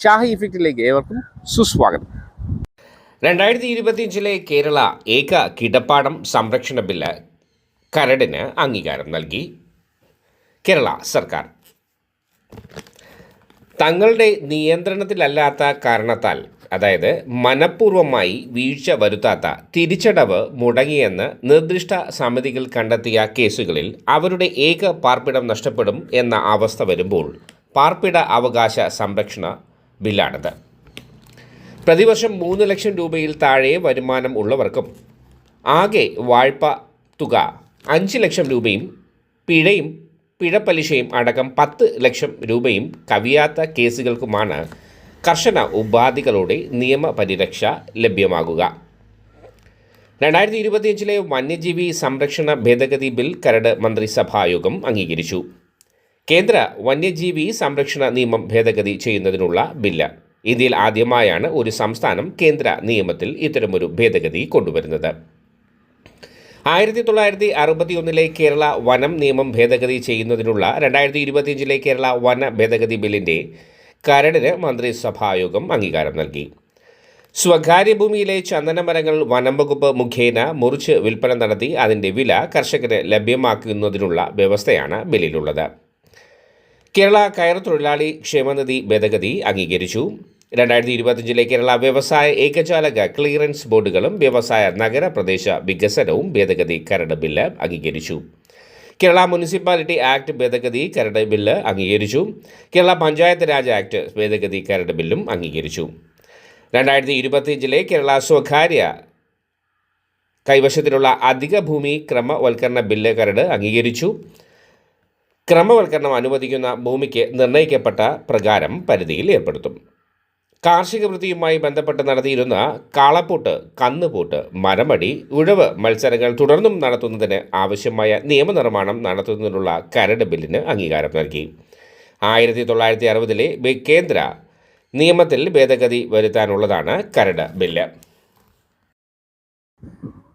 ഷാഹി ഇഫക്റ്റിലേക്ക് ഏവർക്കും സുസ്വാഗതം. രണ്ടായിരത്തി ഇരുപത്തിയഞ്ചിലെ കേരള ഏക കിടപ്പാടം സംരക്ഷണ ബില്ല് കരടിന് അംഗീകാരം നൽകി. കേരള സർക്കാർ. തങ്ങളുടെ നിയന്ത്രണത്തിലല്ലാത്ത കാരണത്താൽ അതായത് മനഃപൂർവമായി വീഴ്ച വരുത്താത്ത തിരിച്ചടവ് മുടങ്ങിയെന്ന് നിർദ്ദിഷ്ട സമിതികൾ കണ്ടെത്തിയ കേസുകളിൽ അവരുടെ ഏക പാർപ്പിടം നഷ്ടപ്പെടും എന്ന അവസ്ഥ വരുമ്പോൾ പാർപ്പിട അവകാശ സംരക്ഷണ ബില്ലാണിത്. പ്രതിവർഷം മൂന്ന് ലക്ഷം രൂപയിൽ താഴെ വരുമാനം ഉള്ളവർക്കും ആകെ വായ്പ തുക അഞ്ച് ലക്ഷം രൂപയും പിഴയും പിഴപ്പലിശയും അടക്കം പത്ത് ലക്ഷം രൂപയും കവിയാത്ത കേസുകൾക്കുമാണ് കർശന ഉപാധികളോടെ നിയമപരിരക്ഷ ലഭ്യമാകുക. രണ്ടായിരത്തി ഇരുപത്തിയഞ്ചിലെ വന്യജീവി സംരക്ഷണ ഭേദഗതി ബിൽ കരട് മന്ത്രിസഭായോഗം അംഗീകരിച്ചു. കേന്ദ്ര വന്യജീവി സംരക്ഷണ നിയമം ഭേദഗതി ചെയ്യുന്നതിനുള്ള ബില്ല്. ഇന്ത്യയിൽ ആദ്യമായാണ് ഒരു സംസ്ഥാനം കേന്ദ്ര നിയമത്തിൽ ഇത്തരമൊരു ഭേദഗതി കൊണ്ടുവരുന്നത്. ആയിരത്തി തൊള്ളായിരത്തി അറുപത്തിയൊന്നിലെ കേരള വനം നിയമം ഭേദഗതി ചെയ്യുന്നതിനുള്ള രണ്ടായിരത്തി ഇരുപത്തിയഞ്ചിലെ കേരള വന ഭേദഗതി ബില്ലിന്റെ കരടിന് മന്ത്രിസഭായോഗം അംഗീകാരം നൽകി. സ്വകാര്യ ഭൂമിയിലെ ചന്ദനമരങ്ങൾ വനം വകുപ്പ് മുഖേന മുറിച്ച് വിൽപ്പന നടത്തി അതിന്റെ വില കർഷകന് ലഭ്യമാക്കുന്നതിനുള്ള വ്യവസ്ഥയാണ് ബില്ലിലുള്ളത്. കേരള കയർ തൊഴിലാളി ക്ഷേമനിധി ഭേദഗതി അംഗീകരിച്ചു. രണ്ടായിരത്തി ഇരുപത്തിയഞ്ചിലെ കേരള വ്യവസായ ഏകജാലക ക്ലിയറൻസ് ബോർഡുകളും വ്യവസായ നഗരപ്രദേശ വികസനവും ഭേദഗതി കരട് ബില്ല് അംഗീകരിച്ചു. കേരള മുനിസിപ്പാലിറ്റി ആക്ട് ഭേദഗതി കരട് ബില്ല് അംഗീകരിച്ചു. കേരള പഞ്ചായത്ത് രാജ് ആക്ട് ഭേദഗതി കരട് ബില്ലും അംഗീകരിച്ചു. രണ്ടായിരത്തി ഇരുപത്തിയഞ്ചിലെ കേരള സ്വകാര്യ കൈവശത്തിലുള്ള അധിക ഭൂമി ക്രമവൽക്കരണ ബില്ല് കരട് അംഗീകരിച്ചു. ക്രമവൽക്കരണം അനുവദിക്കുന്ന ഭൂമിക്ക് നിർണയിക്കപ്പെട്ട പ്രകാരം പരിധിയിൽ ഏർപ്പെടുത്തും. കാർഷിക വൃത്തിയുമായി ബന്ധപ്പെട്ട് നടത്തിയിരുന്ന കാളപ്പൂട്ട് കന്നുപൂട്ട് മരമടി ഉഴവ് മത്സരങ്ങൾ തുടർന്നും നടത്തുന്നതിന് ആവശ്യമായ നിയമനിർമ്മാണം നടത്തുന്നതിനുള്ള കരട് ബില്ലിന് അംഗീകാരം നൽകി. ആയിരത്തി തൊള്ളായിരത്തി അറുപതിലെ കേന്ദ്ര നിയമത്തിൽ ഭേദഗതി വരുത്താനുള്ളതാണ് കരട് ബില്ല്.